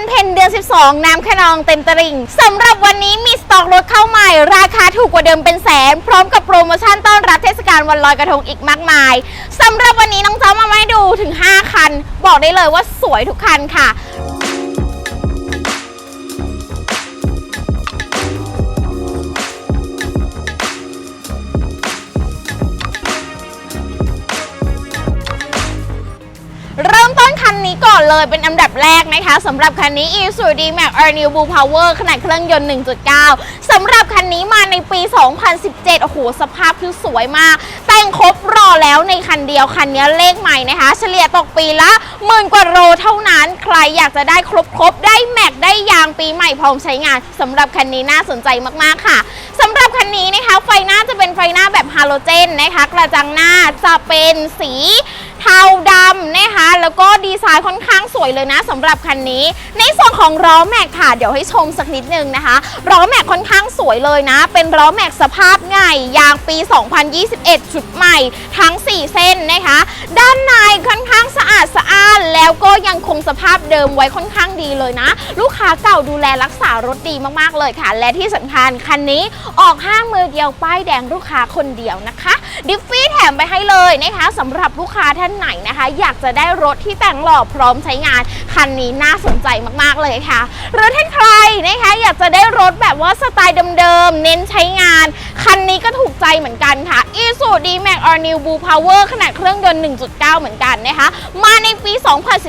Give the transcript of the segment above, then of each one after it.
วันเพ็ญเดือน 12 น้ำขนองเต็มตริ่งสำหรับวันนี้มีสต็อกรถเข้าใหม่ ราคาถูกกว่าเดิมเป็นแสน พร้อมกับโปรโมชั่นต้อนรับเทศกาลวันลอยกระทงอีกมากมายสำหรับวันนี้น้องเจ้ามาให้ดูถึง 5 คัน บอกได้เลยว่าสวยทุกคันค่ะ เลยเป็นอันดับแรกนะคะสำหรับคันนี้ Isuzu D-Max All New Blue Power ขนาดเครื่องยนต์ 1.9 สำหรับคันนี้มาในปี 2017 โอ้โห สภาพคือสวยมาก แต่งครบรอแล้วในคันเดียว คันนี้เลขใหม่นะคะ เฉลี่ยตกปีละหมื่นกว่าโลเท่านั้น ใครอยากจะได้ครบครบๆได้แม็กได้ยางปีใหม่พร้อมใช้งานสำหรับคันนี้น่าสนใจมากๆค่ะสำหรับคันนี้นะคะไฟหน้าจะเป็นไฟหน้าแบบฮาโลเจนนะคะ กระจังหน้าจะเป็นสี เทาดำนะคะแล้วก็ดีไซน์ค่อนข้างสวยเลยนะสำหรับคันนี้ ในส่วนของล้อแม็กค่ะ เดี๋ยวให้ชมสักนิดนึงนะคะล้อแม็กค่อนข้างสวยเลยนะ เป็นล้อแม็กสภาพใหญ่ยางปี 2021 ชุดใหม่ ทั้ง 4 เส้นนะคะ ด้านในค่อนข้างสะอาดสะอ้านแล้วก็ยังคงสภาพเดิมไว้ค่อนข้างดีเลยนะ ลูกค้าเก่าดูแลรักษารถดีมากๆเลยค่ะ และที่สำคัญคันนี้ออกห้างมือเดียวป้ายแดงลูกค้าคนเดียวนะคะ ดิฟฟี่แถมไปให้เลยนะคะสำหรับลูกค้าท่านไหนนะคะ อยากจะได้รถที่แต่งหล่อพร้อมใช้งาน คันนี้น่าสนใจมากๆเลยค่ะ หรือถ้าใครนะคะอยากจะได้รถแบบว่าสไตล์เดิมๆ เน้นใช้งาน คันนี้ก็ถูกใจเหมือนกันค่ะ Isuzu D-Max All New Blue Power ขนาดเครื่องยนต์ 1.9 เหมือนกันนะคะ มาในปี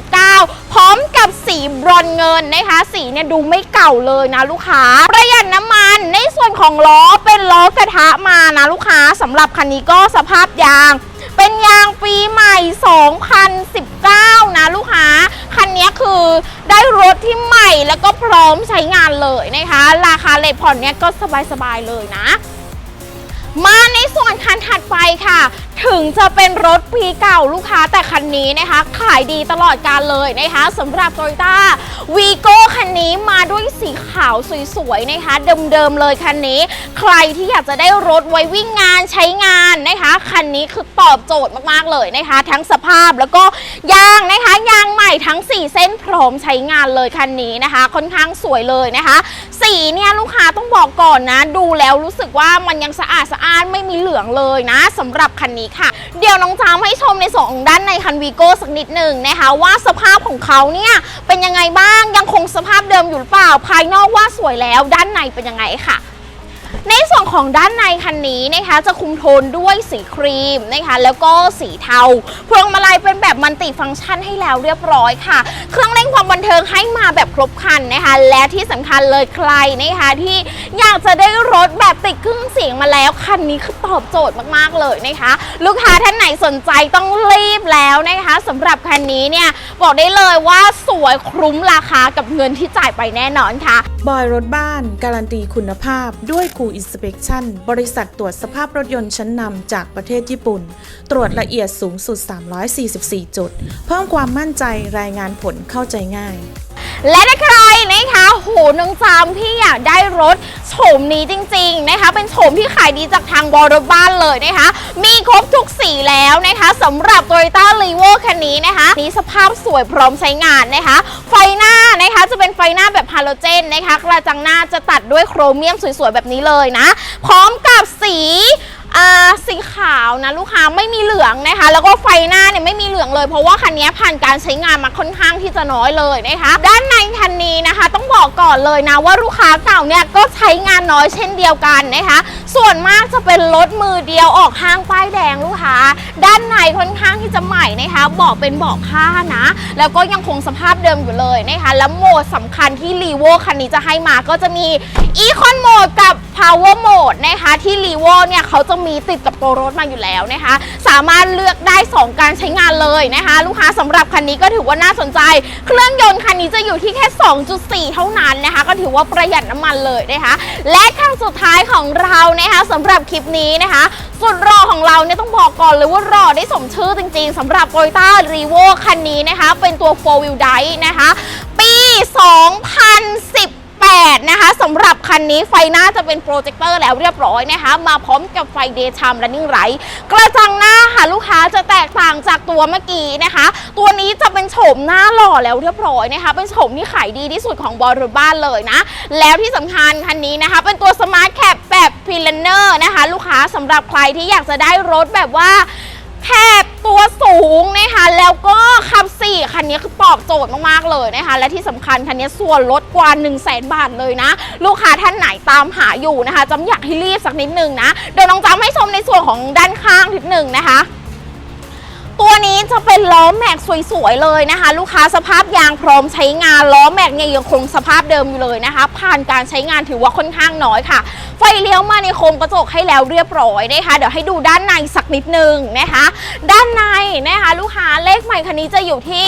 2019 พร้อมกับสีบรอนเงินนะคะ สีเนี่ยดูไม่เก่าเลยนะลูกค้า ประหยัดน้ำมันในส่วนของล้อเป็นล้อกระทะมานะลูกค้าสำหรับคันนี้ก็สภาพยาง เป็นยางปีใหม่ 2019 นะลูกค้า คันนี้คือได้รถที่ใหม่แล้วก็พร้อมใช้งานเลยนะคะ ราคาเลทผ่อนเนี่ยก็สบายๆเลยนะ มาในส่วนคันถัดไปค่ะ ถึงจะเป็นรถปีเก่าลูกค้าแต่คันนี้นะคะ ขายดีตลอดการเลยนะคะสำหรับ Toyota v ีโก้คันนี้มาด้วยสีขาวสวยๆนะคะ เดิมๆเลยคันนี้ ใครที่อยากจะได้รถไว้วิ่งงานใช้งานนะคะ คันนี้คือตอบโจทย์มากๆเลยนะคะ ทั้งสภาพแล้วก็ยางนะคะยางใหม่ทั้ง 4 เส้นพร้อมใช้งานเลยคันนี้นะคะ ค่อนข้างสวยเลยนะคะ สีเนี่ยลูกค้าต้องบอกก่อนนะ ดูแล้วรู้สึกว่ามันยังสะอาดสะอ้านไม่มีเหลืองเลยนะสำหรับคันนี้ค่ะ เดี๋ยวน้องจามให้ชมในส่วนของด้านในคันวีโก้สักนิดหนึ่งนะคะ ว่าสภาพของเขาเนี่ยเป็นยังไงบ้างยังคงสภาพเดิมอยู่หรือเปล่า ภายนอกว่าสวยแล้วด้านในเป็นยังไงค่ะ ในส่วนของด้านในคันนี้นะคะจะคุมโทนด้วยสีครีมนะคะแล้วก็สีเทาพวงมาลัยเป็นแบบมัลติฟังก์ชันให้แล้วเรียบร้อยค่ะ เครื่องเล่นความบันเทิงให้มาแบบครบคันนะคะ และที่สำคัญเลยใครนะคะที่อยากจะได้รถแบบติดเครื่องเสียงมาแล้วคันนี้คือตอบโจทย์มากๆเลยนะคะ ลูกค้าท่านไหนสนใจต้องรีบแล้วนะคะสำหรับคันนี้เนี่ยบอกได้เลยว่าสวยคุ้มราคากับเงินที่จ่ายไปแน่นอนค่ะบอยรถบ้าน การันตีคุณภาพด้วยกูอินสเป t ชั่นบริษัทตรวจสภาพรถยนต์ชั้นนำจากประเทศญี่ปุ่น ตรวจละเอียดสูงสุด 344 จุด เพิ่มความมั่นใจรายงานผลเข้าใจง่าย และถ้าใครนะคะโหน้องจามพี่อยากได้รถโฉมนี้จริงๆนะคะ เป็นโฉมที่ขายดีจากทางบอรถบ้านเลยนะคะ มีครบทุกสีแล้วนะคะสำหรับ Toyota r e v o คันนี้นะคะนี้สภาพสวยพร้อมใช้งานนะคะ ไฟหน้านะคะจะเป็นไฟหน้าแบบฮาโลเจนนะคะกระจังหน้าจะตัดด้วยโครเมียมสวยๆแบบนี้เลยนะ พร้อมกับสี อ่าสีขาวนะลูกค้าไม่มีเหลืองนะคะ แล้วก็ไฟหน้าเนี่ยไม่มีเหลืองเลย เพราะว่าคันนี้ผ่านการใช้งานมาค่อนข้างที่จะน้อยเลยนะคะด้านในคันนี้นะคะ ต้องบอกก่อนเลยนะว่าลูกค้าเก่าเนี่ยก็ใช้งานน้อยเช่นเดียวกันนะคะ ส่วนมากจะเป็นรถมือเดียวออกห้างป้ายแดงลูกค้า ด้านในค่อนข้างที่จะใหม่นะคะเบาะเป็นเบาะผ้านะ แล้วก็ยังคงสภาพเดิมอยู่เลยนะคะแล้วโหมดสำคัญที่รีโวคันนี้จะให้มาก็จะมี Econ Mode กับ Power Mode นะคะที่รีโวเนี่ยเขาจะมีติดกับตัวรถมาอยู่แล้วนะคะ สามารถเลือกได้ 2 การใช้งานเลยนะคะ ลูกค้าสำหรับคันนี้ก็ถือว่าน่าสนใจ เครื่องยนต์คันนี้จะอยู่ที่แค่ 2.4 เท่านั้นนะคะ ก็ถือว่าประหยัดน้ำมันเลยนะคะ และครั้งสุดท้ายของเรานะคะสำหรับคลิปนี้นะคะสุดรอของเราเนี่ยต้องบอกก่อนเลยว่ารอได้สมชื่อจริงๆสำหรับโ o y o t a r e v o คันนี้นะคะ เป็นตัว4 wheel drive นะคะ ปี 2010 8 นะคะสำหรับคันนี้ไฟหน้าจะเป็นโปรเจคเตอร์แล้วเรียบร้อยนะคะ มาพร้อมกับไฟเดย์ m ม running light กระจังหน้าค่ะลูกค้าจะแตกต่างจากตัวเมื่อกี้นะคะ ตัวนี้จะเป็นโฉมหน้าหล่อแล้วเรียบร้อยนะคะ เป็นโฉมที่ขายดีที่สุดของบอลรถบ้านเลยนะ แล้วที่สำคัญคันนี้นะคะ เป็นตัวสมาร์ทแคปแบบพิลเนอร์นะคะ ลูกค้าสำหรับใครที่อยากจะได้รถแบบว่าแคบ ตัวสูงนะคะแล้วก็ขับสี่คันนี้คือตอบโจทย์มากๆเลยนะคะ และที่สำคัญคันนี้ส่วนลดกว่า 1 0 0 0 0แบาทเลยนะ ลูกค้าท่านไหนตามหาอยู่นะคะจำอยากให้รีบสักนิดนึงนะเดี๋ยวน้องจำให้ชมในส่วนของด้านข้างนิดหนึ่งนะคะ ตัวนี้จะเป็นล้อแม็กสวยๆเลยนะคะ ลูกค้าสภาพยางพร้อมใช้งานล้อแม็กเนี่ยยังคงสภาพเดิมอยู่เลยนะคะ ผ่านการใช้งานถือว่าค่อนข้างน้อยค่ะ ไฟเลี้ยวมาในโครงกระจกให้แล้วเรียบร้อยนะคะ เดี๋ยวให้ดูด้านในสักนิดนึงนะคะ ด้านในนะคะ ลูกค้าเลขใหม่คันนี้จะอยู่ที่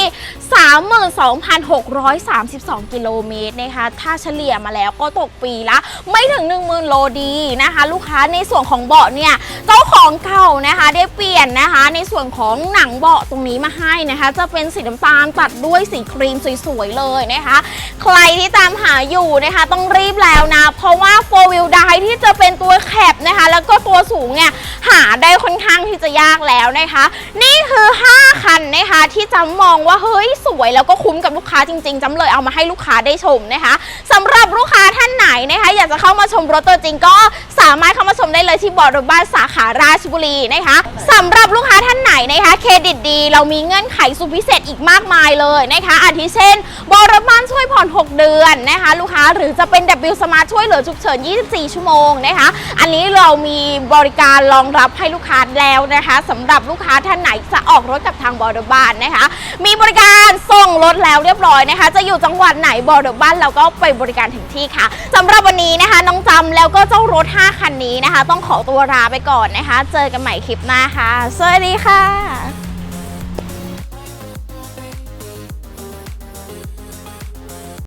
32,632 กิโลเมตรนะคะ ถ้าเฉลี่ยมาแล้วก็ตกปีละ ไม่ถึง 10,000 โลดีนะคะ ลูกค้าในส่วนของเบาะเนี่ยเจ้าของเก่านะคะ ได้เปลี่ยนนะคะ ในส่วนของหนัังเบาะตรงนี้มาให้นะคะ จะเป็นสีน้ำตาลตัดด้วยสีครีมสวยๆเลยนะคะ ใครที่ตามหาอยู่นะคะ ต้องรีบแล้วนะ เพราะว่า 4 wheel drive ที่จะเป็นตัวแคบนะคะ แล้วก็ตัวสูงเนี่ย หาได้ค่อนข้างที่จะยากแล้วนะคะ นี่คือ 5 คันนะคะ ที่จำมองว่า เฮ้ย สวยแล้วก็คุ้มกับลูกค้าจริง ๆจำเลยเอามาให้ลูกค้าได้ชมนะคะสำหรับลูกค้าท่านไหนนะคะ อยากจะเข้ามาชมรถตัวจริงก็สามารถเข้ามา มได้เลยที่บอร์ดบ้านสาขาราชบุรีนะคะสำหรับลูกค้าท่านไหนนะคะเครดิตดี เรามีเงื่อนไขสุดพิเศษอีกมากมายเลยนะคะอาทิเช่น บอร์ดบ้านช่วยผ่อน 6 เดือนนะคะลูกค้าหรือจะเป็น W Smart ช่วยเหลือฉุกเฉิน 24 ชั่วโมงนะคะอันนี้เรามีบริการรองรับให้ลูกค้าแล้วนะคะสำหรับลูกค้าท่านไหนจะออกรถกับทางบอร์ดบ้านนะคะมีบริการส่งรถแล้วเรียบร้อยนะคะ จะอยู่จังหวัดไหนบอร์ดบ้านเราก็ไปบริการถึงที่ค่ะสำหรับวันนี้นะคะน้องจำแล้วก็เจ้ารถ 5 คันนี้นะคะต้องขอตัวลาไปก่อนนะคะ เจอกันใหม่คลิปหน้าค่ะ สวัสดีค่ะ